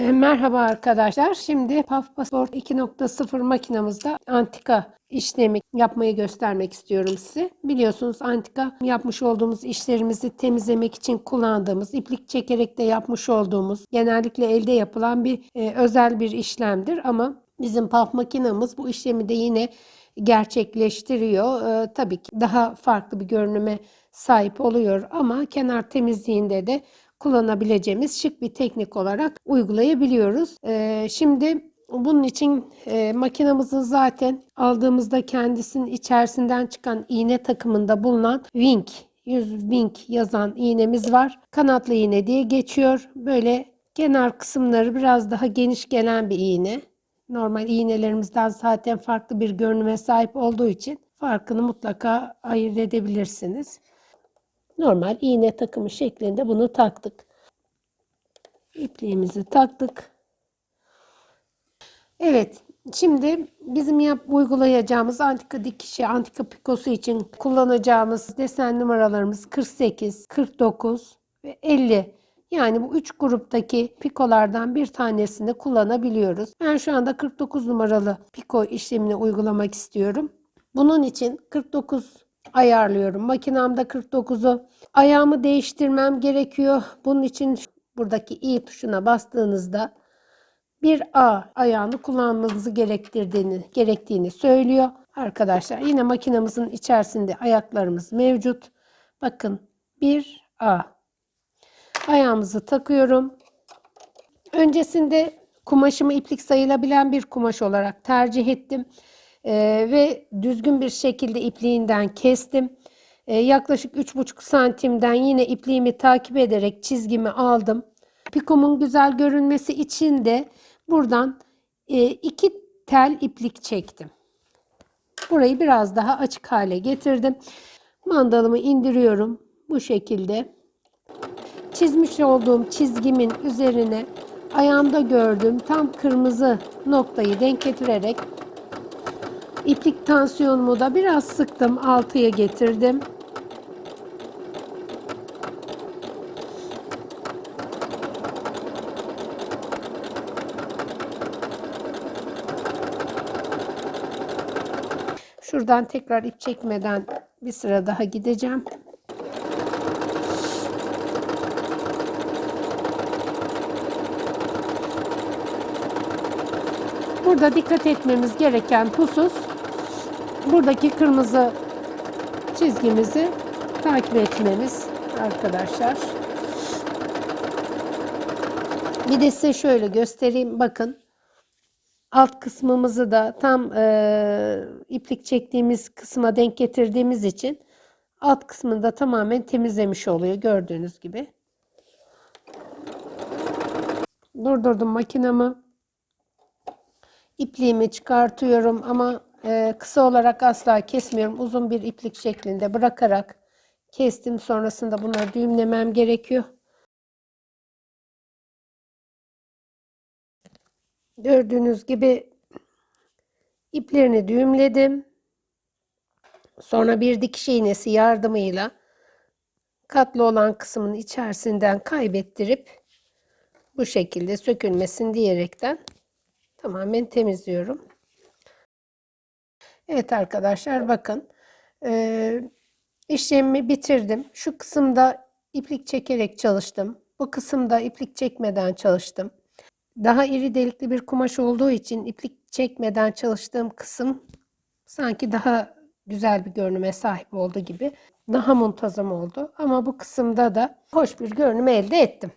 Merhaba arkadaşlar. Şimdi PAF Passport 2.0 makinamızda antika işlemi yapmayı göstermek istiyorum size. Biliyorsunuz antika yapmış olduğumuz işlerimizi temizlemek için kullandığımız, iplik çekerek de yapmış olduğumuz, genellikle elde yapılan bir e, özel bir işlemdir ama bizim PAF makinamız bu işlemi de yine gerçekleştiriyor. E, tabii ki daha farklı bir görünüme sahip oluyor ama kenar temizliğinde de kullanabileceğimiz şık bir teknik olarak uygulayabiliyoruz. Ee, şimdi bunun için e, makinamızın zaten aldığımızda kendisinin içerisinden çıkan iğne takımında bulunan Wink 100 Wink yazan iğnemiz var. Kanatlı iğne diye geçiyor. Böyle kenar kısımları biraz daha geniş gelen bir iğne. Normal iğnelerimizden zaten farklı bir görünüme sahip olduğu için farkını mutlaka ayırt edebilirsiniz. Normal iğne takımı şeklinde bunu taktık. İpliğimizi taktık. Evet, şimdi bizim yap uygulayacağımız antika dikişi, antika pikosu için kullanacağımız desen numaralarımız 48, 49 ve 50. Yani bu üç gruptaki pikolardan bir tanesini kullanabiliyoruz. Ben şu anda 49 numaralı piko işlemini uygulamak istiyorum. Bunun için 49 ayarlıyorum. Makinamda 49'u. Ayağımı değiştirmem gerekiyor. Bunun için buradaki i tuşuna bastığınızda bir A ayağını kullanmanızı gerektirdiğini gerektiğini söylüyor. Arkadaşlar yine makinamızın içerisinde ayaklarımız mevcut. Bakın bir A. Ayağımızı takıyorum. Öncesinde kumaşımı iplik sayılabilen bir kumaş olarak tercih ettim. Ee, ve düzgün bir şekilde ipliğinden kestim. Ee, yaklaşık 3,5 santimden yine ipliğimi takip ederek çizgimi aldım. Pikomun güzel görünmesi için de buradan e, iki tel iplik çektim. Burayı biraz daha açık hale getirdim. Mandalımı indiriyorum bu şekilde. Çizmiş olduğum çizgimin üzerine ayağımda gördüğüm tam kırmızı noktayı denk getirerek İplik tansiyonumu da biraz sıktım. 6'ya getirdim. Şuradan tekrar ip çekmeden bir sıra daha gideceğim. Burada dikkat etmemiz gereken husus buradaki kırmızı çizgimizi takip etmemiz arkadaşlar. Bir de size şöyle göstereyim. Bakın alt kısmımızı da tam e, iplik çektiğimiz kısma denk getirdiğimiz için alt kısmını da tamamen temizlemiş oluyor gördüğünüz gibi. Durdurdum makinamı. İpliğimi çıkartıyorum ama kısa olarak asla kesmiyorum. Uzun bir iplik şeklinde bırakarak kestim. Sonrasında bunları düğümlemem gerekiyor. Gördüğünüz gibi iplerini düğümledim. Sonra bir dikiş iğnesi yardımıyla katlı olan kısmın içerisinden kaybettirip bu şekilde sökülmesin diyerekten tamamen temizliyorum. Evet arkadaşlar bakın e, işlemimi bitirdim. Şu kısımda iplik çekerek çalıştım. Bu kısımda iplik çekmeden çalıştım. Daha iri delikli bir kumaş olduğu için iplik çekmeden çalıştığım kısım sanki daha güzel bir görünüme sahip oldu gibi. Daha muntazam oldu. Ama bu kısımda da hoş bir görünüm elde ettim.